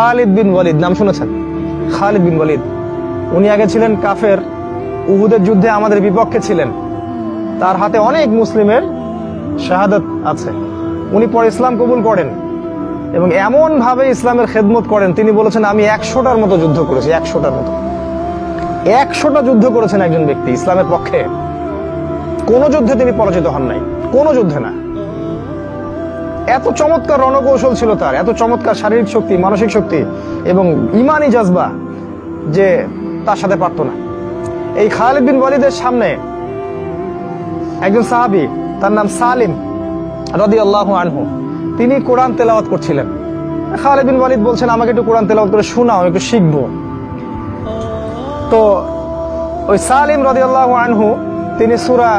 খালিদ বিন ওয়ালিদ, নাম শুনেছেন? খালিদ বিন ওয়ালিদ। উনি আগে ছিলেন কাফের, উহুদের যুদ্ধে আমাদের বিপক্ষে ছিলেন। তার হাতে অনেক মুসলিমের শাহাদত আছে। উনি পরে ইসলাম কবুল করেন এবং এমন ভাবে ইসলামের খেদমত করেন, তিনি বলেছেন, আমি একশোটার মতো যুদ্ধ করেছি, একশোটার মতো। একশোটা যুদ্ধ করেছেন একজন ব্যক্তি ইসলামের পক্ষে। কোন যুদ্ধে তিনি পরাজিত হন নাই, কোন যুদ্ধে না। এত চমৎকার রণকৌশল ছিল তার, এত চমৎকার শারীরিক শক্তি, মানসিক শক্তি এবং ইমানি জজবা যে তার সাথে পারত না। এই খালিদ বিন ওয়ালিদের সামনে একজন সাহাবি, তার নাম সালিম রদি আল্লাহ আনহু, তিনি কোরআন তেলাওয়াত করছিলেন। খালিদ বিন ওয়ালিদ বলছেন, আমাকে একটু কোরআন তেলাওয়াত করে শোনাও, একটু শিখব। তো ওই সালিম রদি আল্লাহ আনহু, তিনি সুরা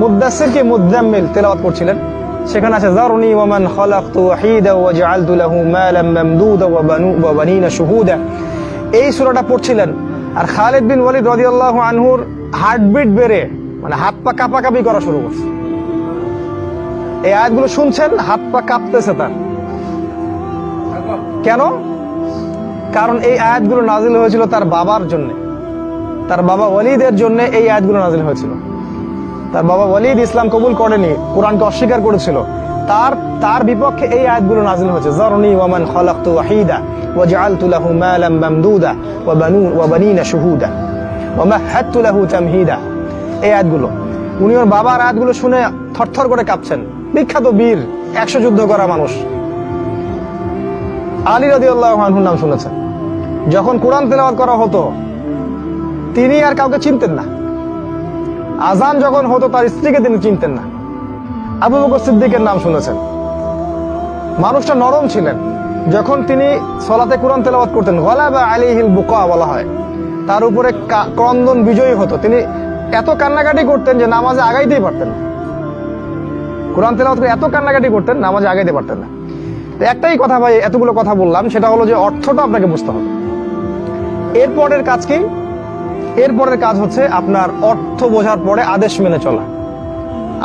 মুদাসিরকে মুদাম্মিল তেলাওয়াত করছিলেন। সেখানে আছে, জারনি ওয়ামান ওয়াহিদা ওয়া জাআলতু লাহু মালাম মামদুদা ওয়া বানু, ওয়া বানিনা শুহুদা। এই সূরাটা পড়ছিলেন, আর খালিদ বিন ওয়ালিদ রাদিয়াল্লাহু আনহুর হার্টবিট বেড়ে মানে হাত পা করা শুরু করছে। এই আয়াতগুলো শুনছেন, হাত পা কাঁপতেছে তার। কেন? কারণ এই আয়াতগুলো নাজিল হয়েছিল তার বাবার জন্য। তার বাবা ওয়ালিদের জন্য এই আয়াতগুলো নাজিল হয়েছিল। তার বাবা ওয়ালিদ ইসলাম কবুল করেনি, কোরআনকে অস্বীকার করেছিল। তার তার বিপক্ষে এই আয়াতগুলো নাজিল হয়েছে, জরনি ওয়ামান খলাকতু ওয়াহিদা ওয়া জাআলতু লাহু মালাম মামদুদা ওয়া বানু, ওয়া বানিনা শুহুদা ওয়া মাহাদতু লাহু তামহিদা। এই আয়াতগুলো। উনি ওর বাবার আয়াতগুলো শুনে থরথর করে কাঁপছেন। বিখ্যাত বীর, একশো যুদ্ধ করা মানুষ। আলী রাদিয়াল্লাহু আনহুর নাম শুনেছেন। যখন কোরআন তেলাওয়াত করা হতো, তিনি আর কাউকে চিনতেন না। আজান যখন হতো, তার স্ত্রীকে তিনি চিনতেন না। আবু বকর সিদ্দিকের নাম শুনেছেন। মানুষটা নরম ছিলেন। যখন তিনি সলাতে কোরআন তেলাওয়াত করতেন গলা বা আলিহিল বুকা বলা হয়। তার উপরে ক্রন্দন বিজয়ী হতো। তিনি এত কান্নাকাটি করতেন যে নামাজে আগাইতেই পারতেন না। কোরআন তেলাওয়াত করে এত কান্নাকাটি করতেন, নামাজে আগাইতে পারতেন না। তো একটাই কথা ভাই, এতগুলো কথা বললাম, সেটা হলো যে অর্থটা আপনাকে বুঝতে হবে। এরপরের কাজ কি? এরপরের কাজ হচ্ছে আপনার অর্থ বোঝার পরে আদেশ মেনে চলা।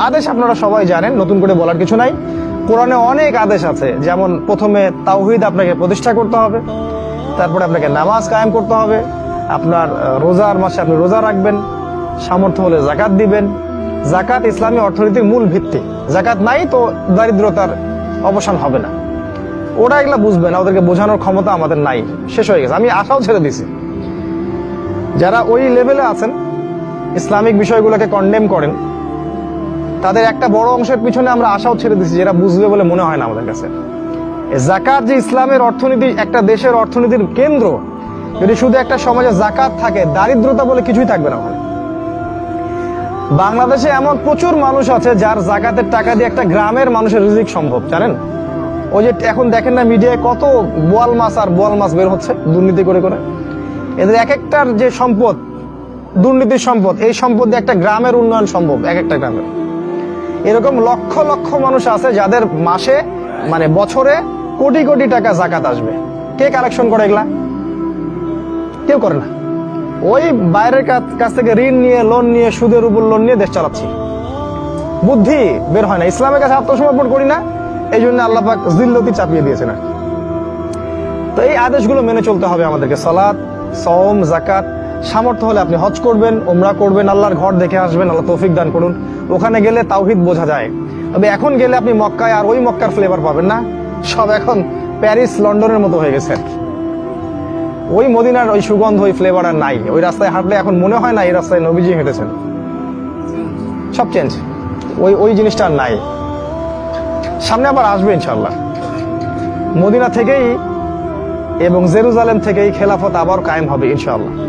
আদেশ আপনারা সবাই জানেন, নতুন করে বলার কিছু নাই। কোরআনে অনেক আদেশ আছে, যেমন প্রথমে তাওহিদ আপনাকে প্রতিষ্ঠা করতে হবে, তারপরে আপনাকে নামাজ কায়েম করতে হবে, আপনার রোজার মাসে আপনি রোজা রাখবেন, সামর্থ্য হলে জাকাত দিবেন। জাকাত ইসলামী অর্থনীতির মূল ভিত্তি। জাকাত নাই তো দারিদ্রতার অবসান হবে না। ওরা এগুলা বুঝবে না, ওদেরকে বোঝানোর ক্ষমতা আমাদের নাই। শেষ হয়ে গেছে। আমি আশাও ছেড়ে দিছি। যারা ওই লেভেলে আছেন, ইসলামিক বিষয়গুলোকে কন্ডেম করেন, তাদের একটা বড় অংশের পিছনে আমরা আশাও ছেড়ে দিচ্ছি যেটা বুঝবে বলে মনে হয় না আমাদের কাছে। জাকাত যে ইসলামের অর্থনীতি, একটা দেশের অর্থনীতির কেন্দ্র, যদি শুধু একটা সমাজে জাকাত থাকে, দারিদ্রতা বলে কিছুই থাকবে না বাংলাদেশে এমন প্রচুর মানুষ আছে যার জাকাতের টাকা দিয়ে একটা গ্রামের মানুষের রিজিক সম্ভব, জানেন? ওই যে এখন দেখেন না মিডিয়ায় কত বোয়াল মাছ আর বোয়াল মাছ বের হচ্ছে দুর্নীতি করে করে। এদের এক একটার যে সম্পদ, দুর্নীতির সম্পদ, এই সম্পদ একটা গ্রামের উন্নয়ন সম্ভব, এক একটা গ্রামের। এরকম লক্ষ লক্ষ মানুষ আছে যাদের মাসে মানে বছরে কোটি কোটি টাকা জাকাত আসবে। কে কালেকশন করে এগুলা? কেউ করে না। ওই বাইরের কাছ- থেকে ঋণ নিয়ে লোন নিয়ে, সুদের উপর লোন নিয়ে দেশ চালাচ্ছি। বুদ্ধি বের হয় না। ইসলামের কাছে আত্মসমর্পণ করি না এই জন্য আল্লাপাক জিল্লতি চাপিয়ে দিয়েছেন আর কি। তো এই আদেশগুলো মেনে চলতে হবে আমাদেরকে। সালাদ সওম জাকাত সামর্থ্য হলে আপনি হজ করবেন ওমরা করবেন, আল্লাহর ঘর দেখে আসবেন, আল্লাহ তৌফিক দান করুন। ওখানে গেলে তাওহিদ বোঝা যায়। তবে এখন গেলে আপনি মক্কায় আর ওই মক্কার ফ্লেভার পাবেন না। সব এখন প্যারিস, লন্ডনের মতো হয়ে গেছে। ওই মদিনার ওই সুগন্ধ, ওই ফ্লেভার আর নাই। ওই রাস্তায় হাঁটলে এখন মনে হয় না এই রাস্তায় নবীজি হেঁটেছেন। সব চেঞ্জ ওই ওই জিনিসটা আর নাই। সামনে আবার আসবে ইনশাল্লাহ মদিনা থেকেই এবং জেরুজালেম থেকে এই খেলাফত আবার কায়েম হবে ইনশাআল্লাহ।